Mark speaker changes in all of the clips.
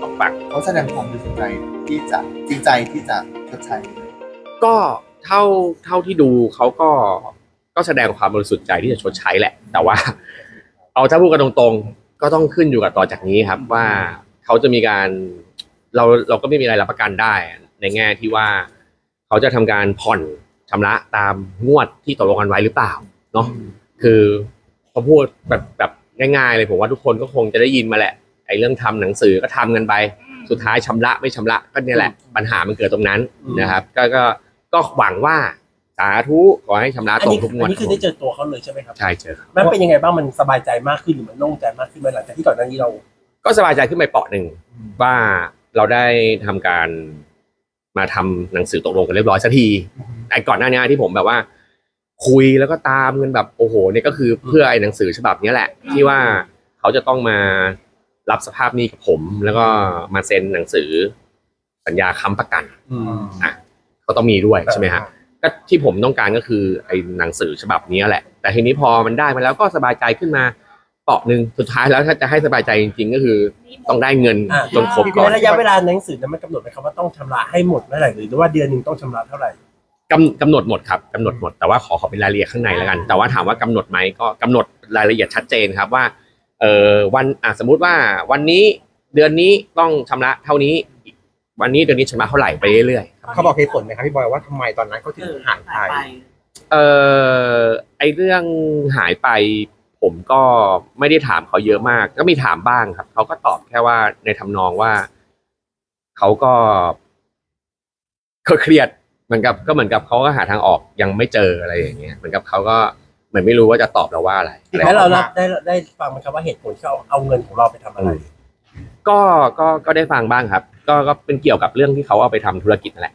Speaker 1: สองฝั่ง
Speaker 2: เขาแสดงความบริสุทธิ์ใจที่จะจริงใจที่จะชดใช้
Speaker 1: ก็เท่าเท่าที่ดูเขาก็ก็แสดงความบริสุทธิ์ใจที่จะชดใช้แหละ แต่ว่า เอาถ้าพูดกันตรงๆ ก็ต้องขึ้นอยู่กับต่อจากนี้ครับว่าเขาจะมีการเราเราก็ไม่มีอะไรรับประกันได้ ในแง่ที่ว่าเขาจะทำการผ่อนชำระตามงวดที่ตกลงกันไว้หรือเปล่าเนาะคือพอพูดแบบแบบ ง่ายๆเลยผมว่าทุกคนก็คงจะได้ยินมาแหละ ไอ้เรื่องทำหนังสือก็ทำกันไป สุดท้ายชำระไม่ชำระก็เนี่ยแหละ ปัญหามันเกิดตรงนั้นนะครับ ก็ก็ก็หวังว่าสาธุขอให้ชำระ
Speaker 3: อัน
Speaker 1: ตรง
Speaker 3: นี้
Speaker 1: ทุกงว
Speaker 3: อั
Speaker 1: ด
Speaker 3: นนี้คือได้เจอตัวเขาเลยใช่ไหมครับ
Speaker 1: ใช่เจอครับ
Speaker 3: มันเป็นยังไงบ้างมันสบายใจมากขึ้นหรือมันโล่งใจมากขึ้นไหมหลังจากที่ก่อนหน้านี้เรา
Speaker 1: ก็สบายใจขึ้นไปเปาะหนึ่งว่าเราได้ทำการมาทำหนังสือตกลงกันเรียบร้อยสักทีไอ้ก่อนหน้านี้ที่ผมแบบว่า คุยแล้วก็ตามกันแบบโอ้โหเนี่ยก็คือเพื่อไอ้หนังสือฉบับเนี้ยแหละ ที่ว่าเขาจะต้องมารับสภาพหนี้กับผม แล้วก็มาเซ็นหนังสือ สัญญาค้ำประกันอะก็ต้องมีด้วยใช่ไหมฮะ ก็ที่ผมต้องการก็คือไอ้หนังสือฉบับนี้แหละ แต่ทีนี้พอมันได้มาแล้วก็สบายใจขึ้นมาเปาะหนึ่งสุดท้ายแล้วถ้าจะให้สบายใจจริง ๆ ก็คือต้องได้เงิน
Speaker 3: อ่า
Speaker 1: จนครบก่อน
Speaker 3: ในระยะเวลาหนังสือนั้นมันกำหนดไหมครับว่าต้องชำระให้หมดเมื่อไหร่หรือว่าเดือนหนึ่งต้องชำระเท่าไหร่
Speaker 1: กำกำหนดหมดครับกำหนดหมดแต่ว่าขอขอเป็นรายละเอียดข้างในแล้วกัน แต่ว่าถามว่ากำหนดไหมก็กำหนดรายละเอียดชัดเจนครับว่าเออวันอะสมมุติว่าวันนี้เดือนนี้ต้องชำระเท่านี้วันนี้เดือนนี้ชำระเท่าไหร่ไปเรื่อยๆ
Speaker 4: เขาบอกเหตุผลไหมครับพี่บอยว่าทำไมตอนนั้นเขาถึงหายไป
Speaker 1: เออไอเรื่องหายไป ผมก็ไม่ได้ถามเขาเยอะมาก ก็มีถามบ้างครับเขาก็ตอบแค่ว่าในทำนองว่าเขาก็เขาเครียด เหมือนกับก็เหมือนกับเขาก็หาทางออกยังไม่เจออะไรอย่างเงี้ยเหมือนกับเขาก็เหมือนไม่รู้ว่าจะตอบเราว่าอะไร
Speaker 3: แล้วเรารับได้ได้ฟังไหมครับว่าเหตุผลที่เขาเอาเงินของเราไปทำอะไร
Speaker 1: ก็ก็ก็ได้ฟังบ้างครับ ก็ก็เป็นเกี่ยวกับเรื่องที่เขาเอาไปทำธุรกิจนั่นแหละ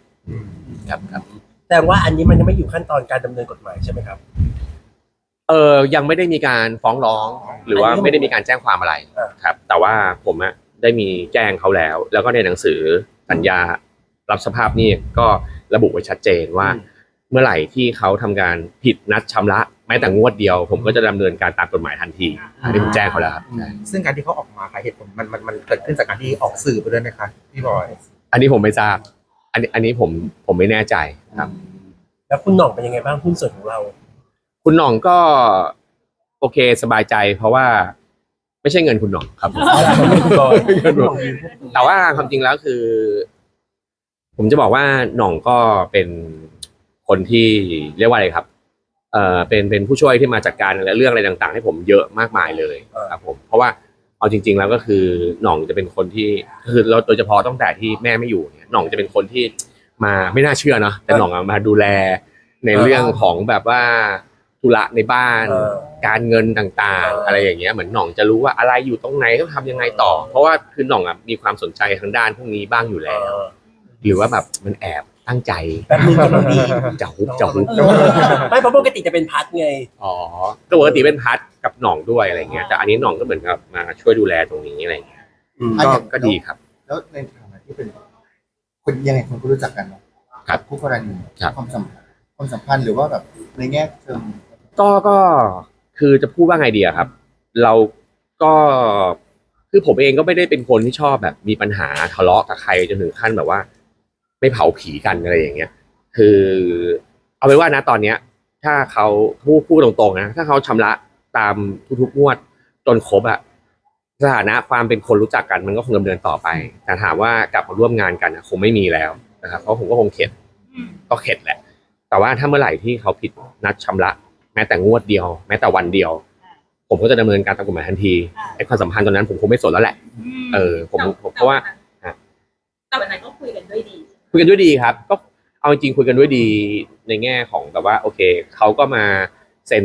Speaker 1: ครับครับ
Speaker 3: แต่ว่าอันนี้มันยังไม่อยู่ขั้นตอนการดำเนินกฎหมายใช่ไหมครับ
Speaker 1: เออยังไม่ได้มีการฟ้องร้อง หรือว่าไม่ได้มีการแจ้งความอะไร
Speaker 3: อ่า
Speaker 1: ครับ แต่ว่าผมอะได้มีแจ้งเขาแล้ว แล้วก็ในหนังสือสัญญา รับสภาพหนี่ก็ ระบุไว้ชัดเจนว่า เมื่อไหร่ที่เขาทำการผิดนัดชำระแม้แต่งวดเดียว ผมก็จะดำเนินการตามกฎหมายทันทีอันนี้ผมแจ้งเขาแล้วครับใช่
Speaker 4: ซึ่งการที่เขาออกมาค่ะเหตุผลมันมันมันเกิดขึ้นจากการที่ออกสื่อไปด้วยนะคะพี่บอย
Speaker 1: อันนี้ผมไม่ทราบ อันนี้อันนี้ผมผมไม่แน่ใจครับ
Speaker 3: แล้วคุณหน่องเป็นยังไงบ้างหุ้นส่วนของเรา
Speaker 1: คุณหน่องก็โอเคสบายใจ เพราะว่าไม่ใช่เงินคุณหน่องครับ
Speaker 3: คุณบอยคุณหน่องยืน
Speaker 1: แต่ว่าความจริงแล้วคือ ผมจะบอกว่าหน่องก็เป็นคนที่เรียกว่าอะไรครับ เอ่อ เป็นเป็นผู้ช่วยที่มาจัดการและเรื่องอะไรต่าง ๆ ให้ผมเยอะมากมายเลยครับผม เพราะว่าเอาจริง ๆ แล้วก็คือหน่องจะเป็นคนที่คือเราโดยเฉพาะตั้งแต่ที่แม่ไม่อยู่เนี่ยหน่องจะเป็นคนที่มาไม่น่าเชื่อเนาะแต่หน่องอะมาดูแลในเรื่องของแบบว่าธุระในบ้าน
Speaker 3: เออ
Speaker 1: การเงินต่างๆ อะไรอย่างเงี้ยเหมือนหน่องจะรู้ว่าอะไรอยู่ตรงไหนต้องทำยังไงต่อ เพราะว่าคือหน่องอะมีความสนใจทางด้านพวกนี้บ้างอยู่
Speaker 3: เอ
Speaker 1: แล้ว
Speaker 3: อ
Speaker 1: หรือว่าแบบมันแอบตั้งใจ
Speaker 3: แป๊บนึงกำลังดี
Speaker 1: จะฮุบจะฮุบ
Speaker 3: ไม่เพราะปกติจะเป็นพัดไง
Speaker 1: อ๋อก็ปกติเป็นพัดกับหน่องด้วยอะไรเงี้ยแต่อันนี้หน่องก็เหมือนกับมาช่วยดูแลตรงนี้อะไรเงี้ย
Speaker 3: อืม
Speaker 2: อะ
Speaker 1: ก็
Speaker 2: อย่าง
Speaker 1: ก็ดีครับ
Speaker 2: แล้วในฐานะที่เป็น คนยังไงคนก็รู้จักกันเนาะ
Speaker 1: ครับ
Speaker 2: คู่กรณี
Speaker 1: ครับ
Speaker 2: ความสัมพันธ์ความสัมพันธ์หรือว่าแบบในแง่เชิง
Speaker 1: ก็ก็คือจะพูดว่าไงดีอะครับ เราก็คือผมเองก็ไม่ได้เป็นคนที่ชอบแบบมีปัญหาทะเลาะกับใครจนถึงขั้นแบบว่า ไม่เผาผีกันอะไรอย่างเงี้ย คือเอาเป็นว่านะตอนเนี้ย ถ้าเขาพูดพูดตรงๆนะถ้าเขาชำระตามทุกๆงวดจนครบอะสถานะความเป็นคนรู้จักกันมันก็คงดำเนินต่อไป แต่ถามว่ากลับมาร่วมงานกันอะคงไม่มีแล้วนะครับเพราะผมก็คงเข็ดก็เข็ดแหละ แต่ว่าถ้าเมื่อไหร่ที่เขาผิดนัดชำระ แม้แต่งวดเดียว แม้แต่วันเดียว ผมก็จะดำเนินการตามกฎหมายทันทีไอ้ความสัมพันธ์ตรงนั้นผมคงไม่สนแล้วแหละ เออผมผมเพราะว่า
Speaker 5: แต่วันนั้นก็คุยกันด้วยดี
Speaker 1: คุยกันด้วยดีครับ ก็เอาจริงๆคุยกันด้วยดีในแง่ของแบบว่า โอเคเขาก็มาเซ็น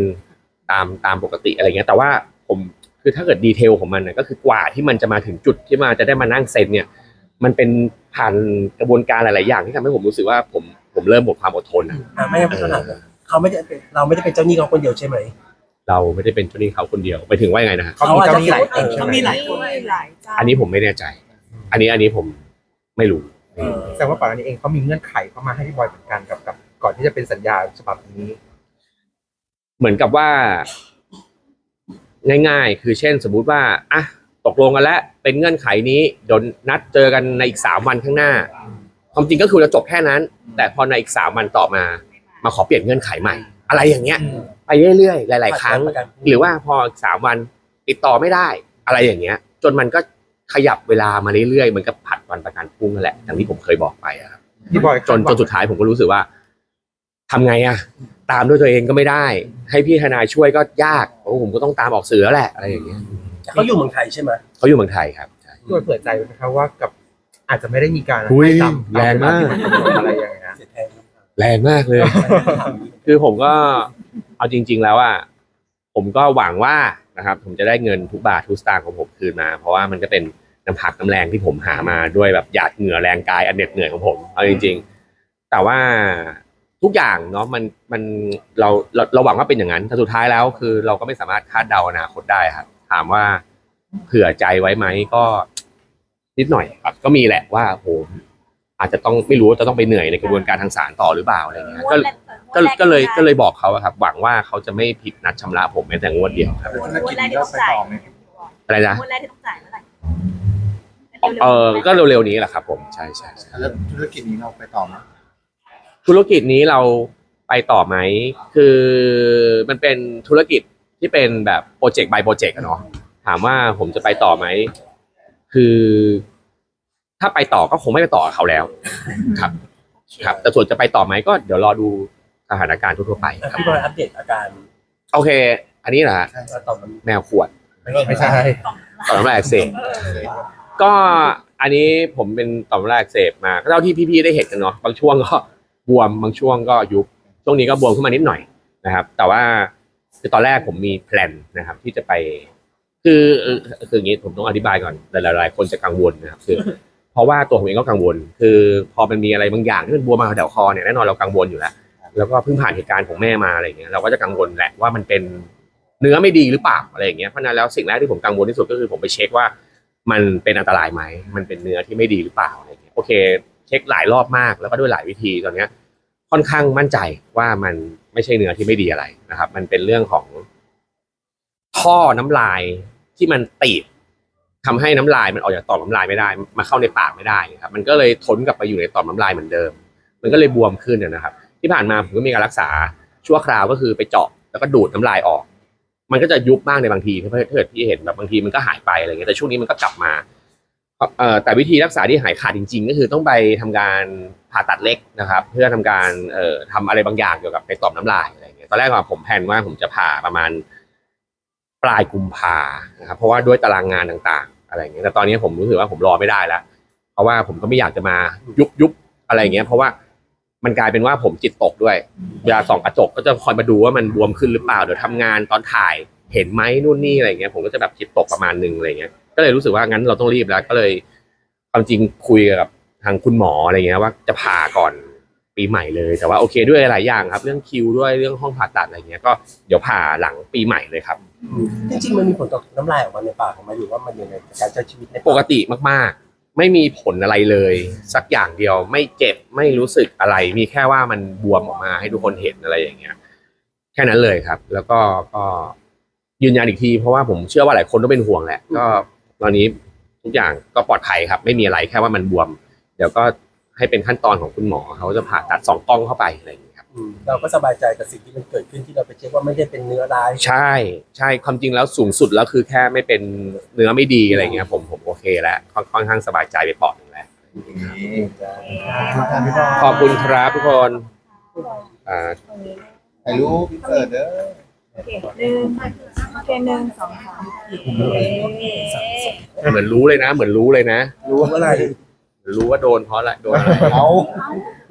Speaker 1: ตามตามปกติอะไรเงี้ย แต่ว่าผมคือถ้าเกิดดีเทลของมันนะก็คือกว่าที่มันจะมาถึงจุดที่มาจะได้มานั่งเซ็นเนี่ย มันเป็นผ่านกระบวนการหลาย ๆ อย่างที่ทำให้ผมรู้สึกว่าผมผมเริ่มหมดความอดทนอะ
Speaker 3: อะไม่งั้นผมถามเขาไม่ได้เป็นเราไม่ได้เป็นเจ้าหนี้เขาคนเดียวใช่ไหม
Speaker 1: เราไม่ได้เป็นเจ้าหนี้เขาคนเดียวไปถึงว่ายังไงนะฮะ
Speaker 4: เขามีเจ้าหนี้หลายคนใช่
Speaker 5: เขา
Speaker 4: ไหม
Speaker 5: มีหลายคนหลายเจ้า
Speaker 1: อันนี้ผมไม่แน่ใจ อันนี้อันนี้ผมไม่รู้
Speaker 3: เออ
Speaker 4: แสดงว่าก่อนอันนี้เองเขามีเงื่อนไขเข้ามาให้พี่บอยเหมือนกันกับกับ ก่อนที่จะเป็นสัญญาฉบับนี้
Speaker 1: เหมือนกับว่า ง่ายๆ คือเช่นสมมุติว่าอะตกลงกันแล้วเป็นเงื่อนไขนี้เดี๋ยวนัดเจอกันในอีกสามวันข้างหน้า ความจริงก็คือเราจบแค่นั้น แต่พอในอีกสามวันต่อมา มาขอเปลี่ยนเงื่อนไขใหม่ อะไรอย่างเงี้ย ไปเรื่อยๆหลาย ๆ ครั้ง
Speaker 3: ประกัน
Speaker 1: หรือว่าพออีกสามวันติดต่อไม่ได้ อะไรอย่างเงี้ย จนมันก็ ขยับเวลามาเรื่อยๆเหมือนกับผัดวันประกันพรุ่งนั่นแหละอย่างที่ผมเคยบอกไปอะครับ
Speaker 4: พี่บอย
Speaker 1: จนจนสุดท้ายผมก็รู้สึกว่าทำไงอะตามด้วยตัวเองก็ไม่ได้ ให้พี่ทนายช่วยก็ยากเพราะผมก็ต้องตามออกสื่อแล้วแหละอะไรอย่างเงี้ย
Speaker 3: แต่เขาอยู่เมืองไทยใช่ไหม
Speaker 1: เขาอยู่เมืองไทยครับใช่
Speaker 4: พี่บอยเปิดใจไหมครับว่ากับอาจจะไม่ได้มีการ
Speaker 1: อุ้ย
Speaker 4: ให้ตาม
Speaker 1: แรงมาก
Speaker 4: ตเวลที่กำหนดอะไรอย่างเงี้ย
Speaker 3: เสียแทน
Speaker 1: แรงมากเลย คือผมก็เอาจริง ๆ แล้วอะผมก็หวังว่า นะครับ ผมจะได้เงินทุกบาททุกสตางค์ของผมคืนมา เพราะว่ามันก็เป็นน้ำพักน้ำแรงที่ผมหามาด้วยแบบหยาดเหงื่อแรงกายอันเหน็ดเหนื่อยของผมเอาจริง ๆ แต่ว่าทุกอย่างเนาะมันมันเราเราเราหวังว่าเป็นอย่างนั้นแต่สุดท้ายแล้วคือเราก็ไม่สามารถคาดเดาอนาคตได้ครับถามว่าเผื่อใจไว้ไหมก็ นิดหน่อยครับก็มีแหละว่าโหอาจจะต้องไม่รู้ว่าจะต้องไปเหนื่อยในกระบวนการทางศาลต่อหรือเปล่าอะไรเงี้ยก็ ก็ก็เลยก็เลยบอกเขาอะครับ หวังว่าเขาจะไม่ผิดนัดชำระผมแม้แต่งวดเดียวครับ
Speaker 2: ธุรกิจนี้เราไปต่อไหม
Speaker 1: อะไรนะ
Speaker 5: งวดแรกที่ต้องจ่ายเมื่อไหร่
Speaker 1: เออก็เร็วๆนี้แหละครับผมใช่ใช่ใช่
Speaker 2: แล้วธุรกิจนี้เราไปต่อไหม
Speaker 1: ธุรกิจนี้เราไปต่อไหม คือมันเป็นธุรกิจที่เป็นแบบโปรเจกต์ by โปรเจกต์อะเนาะถามว่าผมจะไปต่อไหม คือ ถ้าไปต่อก็คงไม่ไปต่อกับเขาแล้ว ครับ ครับ แต่ส่วนจะไปต่อไหมก็เดี๋ยวรอดูส ถานการณ์ทั่วๆไป
Speaker 3: อะ
Speaker 1: ครับ
Speaker 3: พี่บอยอัปเดตอาการ
Speaker 1: โอเค อันนี้นะฮะ
Speaker 3: ว่าตอนมัน
Speaker 1: แมวขวด
Speaker 4: ไม่ใช่
Speaker 1: ต่อมน้ำลายอักเสบก็อันนี้ผมเป็นต่อมน้ำลายอักเสบมาก็เท่าที่พี่ๆได้เห็นกันเนาะบางช่วงก็บวมบางช่วงก็ยุบช่วงนี้ก็บวมขึ้นมานิดหน่อยนะครับ แต่ว่าคือตอนแรกผมมีแพลนนะครับ ที่จะไป คือเออคืออย่างนี้ผมต้องอธิบายก่อนหลายๆคนจะกังวลนะครับ คือ เพราะว่าตัวผมเองก็กังวล คือพอมันมีอะไรบางอย่างที่มันบวมมาแถวคอเนี่ยแน่นอนเรากังวลอยู่แล้ว แล้วก็เพิ่งผ่านเหตุการณ์ของแม่มาอะไรอย่างเงี้ยเราก็จะกังวลแหละว่ามันเป็นเนื้อไม่ดีหรือเปล่าอะไรอย่างเงี้ยเพราะนั้นแล้วสิ่งแรกที่ผมกังวลที่สุดก็คือผมไปเช็คว่า มันเป็นอันตรายไหมมันเป็นเนื้อที่ไม่ดีหรือเปล่าอะไรอย่างเงี้ยโอเค เช็คหลายรอบมากแล้วก็ด้วยหลายวิธีตอนเนี้ยค่อนข้างมั่นใจว่ามันไม่ใช่เนื้อที่ไม่ดีอะไรนะครับ มันเป็นเรื่องของท่อน้ำลายที่มันตีบทำให้น้ำลายมันออกจากต่อมน้ำลายไม่ได้ มาเข้าในปากไม่ได้ครับ มันก็เลยทนกลับไปอยู่ในต่อมน้ำลายเหมือนเดิม มันก็เลยบวมขึ้นนะครับ ที่ผ่านมาผมก็มีการรักษาชั่วคราวก็คือไปเจาะแล้วก็ดูดน้ำลายออก มันก็จะยุบบ้างในบางทีถ้าเกิดพี่เห็นแบบบางทีมันก็หายไปอะไรเงี้ยแต่ช่วงนี้มันก็กลับมาเอ่อแต่วิธีรักษาที่หายขาดจริง ๆ ก็คือต้องไปทำการผ่าตัดเล็กนะครับ เพื่อทำการเอ่อทำอะไรบางอย่างเกี่ยวกับในต่อมน้ำลายอะไรเงี้ยตอนแรกผมแพนว่าผมจะผ่าประมาณปลายกุมภานะครับเพราะว่าด้วยตารางงานต่างๆ อะไรเงี้ยแต่ตอนนี้ผมรู้สึกว่าผมรอไม่ได้แล้ว เพราะว่าผมก็ไม่อยากจะมายุบยุบอะไรเงี้ยเพราะว่า มันกลายเป็นว่าผมจิตตกด้วยเวลาส่องกระจกก็จะคอยมาดูว่ามันบวมขึ้นหรือเปล่าเดี๋ยวทำงานตอนถ่ายเห็นไหมนู่นนี่อะไรเงี้ยผมก็จะแบบจิตตกประมาณหนึงอะไรเงี้ยก็เลยรู้สึกว่างั้นเราต้องรีบแล้วก็เลยความจริงคุยกับทางคุณหมออะไรเงี้ยว่าจะผ่าก่อนปีใหม่เลย แต่ว่าโอเคด้วยหลายอย่างครับ เรื่องคิวด้วยเรื่องห้องผ่าตัดอะไรเงี้ยก็เดี๋ยวผ่าหลังปีใหม่เลยครับ
Speaker 3: จริงๆมันมีผลต่อน้ำลายออกมาในปากของมันหรือว่ามันยังไงกับการใช้ชีวิตใน
Speaker 1: ปกติมากๆ ไม่มีผลอะไรเลย สักอย่างเดียวไม่เจ็บไม่รู้สึกอะไร มีแค่ว่ามันบวมออกมาให้ทุกคนเห็นอะไรอย่างเงี้ย แค่นั้นเลยครับ แล้วก็ก็ยืนยันอีกทีเพราะว่าผมเชื่อว่าหลายคนต้องเป็นห่วงแหละ ก็ตอนนี้ทุกอย่างก็ปลอดภัยครับ ไม่มีอะไรแค่ว่ามันบวม เดี๋ยวก็ให้เป็นขั้นตอนของคุณหมอเขาจะผ่าตัดสองกล้องเข้าไปอะไรอย่างเงี้ย
Speaker 3: เราก็สบายใจกับสิ่งที่มันเกิดขึ้นที่เราไปเช็คว่าไม่ได้เป็นเนื้อร้าย
Speaker 1: ใช่ ใช่ความจริงแล้วสูงสุดแล้วคือแค่ไม่เป็นเนื้อไม่ดีอะไรเงี้ยผมผมโอเคแล้วค่อนค่อนข้างสบายใจไปปอดหนึ่งแล้วขอบคุณครับทุกคนอ่า
Speaker 2: ถ่ายรูปเปิดเด้อ
Speaker 5: โอเคหนึ่งโอเคหนึ่งสองสามโอเค
Speaker 1: เหมือนรู้เลยนะ เหมือนรู้เลยนะ
Speaker 3: รู้ว่าอะไร
Speaker 1: เหมือนรู้ว่าโดนเพราะอะไรโดนอะไร
Speaker 2: เอา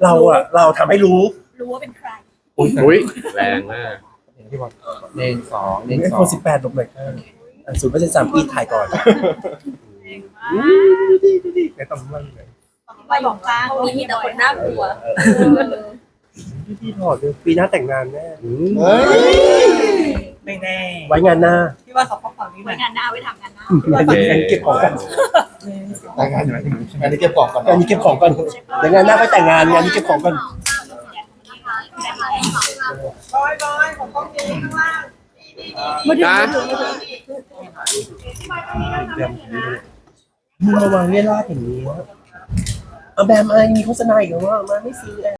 Speaker 3: เราอะเราทำให้รู้
Speaker 5: รู้ว่าเป็นใคร
Speaker 1: อุ้ยแรงมาก
Speaker 4: อย่างที่บอกหนึ่งสองหนึ่ง
Speaker 3: ไอ
Speaker 4: สอ
Speaker 3: โฟ
Speaker 4: ง
Speaker 3: นสิบแปดลบหน่อยครับศูนย์เปอร์เซ็นต์สามปีถ่ายก่อน
Speaker 4: ในตำรวจเลย
Speaker 5: ไปบอกฟ้ามีมีแต่คนน่ากลัว
Speaker 3: พี่ถอดเลยปีหน้าแต่งงานแน่
Speaker 2: เฮ้ย
Speaker 5: ไม่แน่
Speaker 3: ไว้งานหน้า
Speaker 5: พี่ว่าเขาฝั่งนี้ไว้งานหน้าไว้ทำงานหน้า
Speaker 3: งานเก็บของกัน
Speaker 2: รายงานอยู่ไหนอันนี้เก็บกล่องก่อน
Speaker 3: งานนี้เก็บของก่อนเดี๋ยวงานหน้าไปแต่งงานงานนี้เก็บของก่อน
Speaker 5: มาถึง
Speaker 1: นะ
Speaker 5: มาถึง
Speaker 3: แบมอย่างนี้เลยมึงมาวางเรียราดอย่างนี้เอาแบมอะไรมีโฆษณาอีกแล้วว่ามาไม่ซื้อแอร์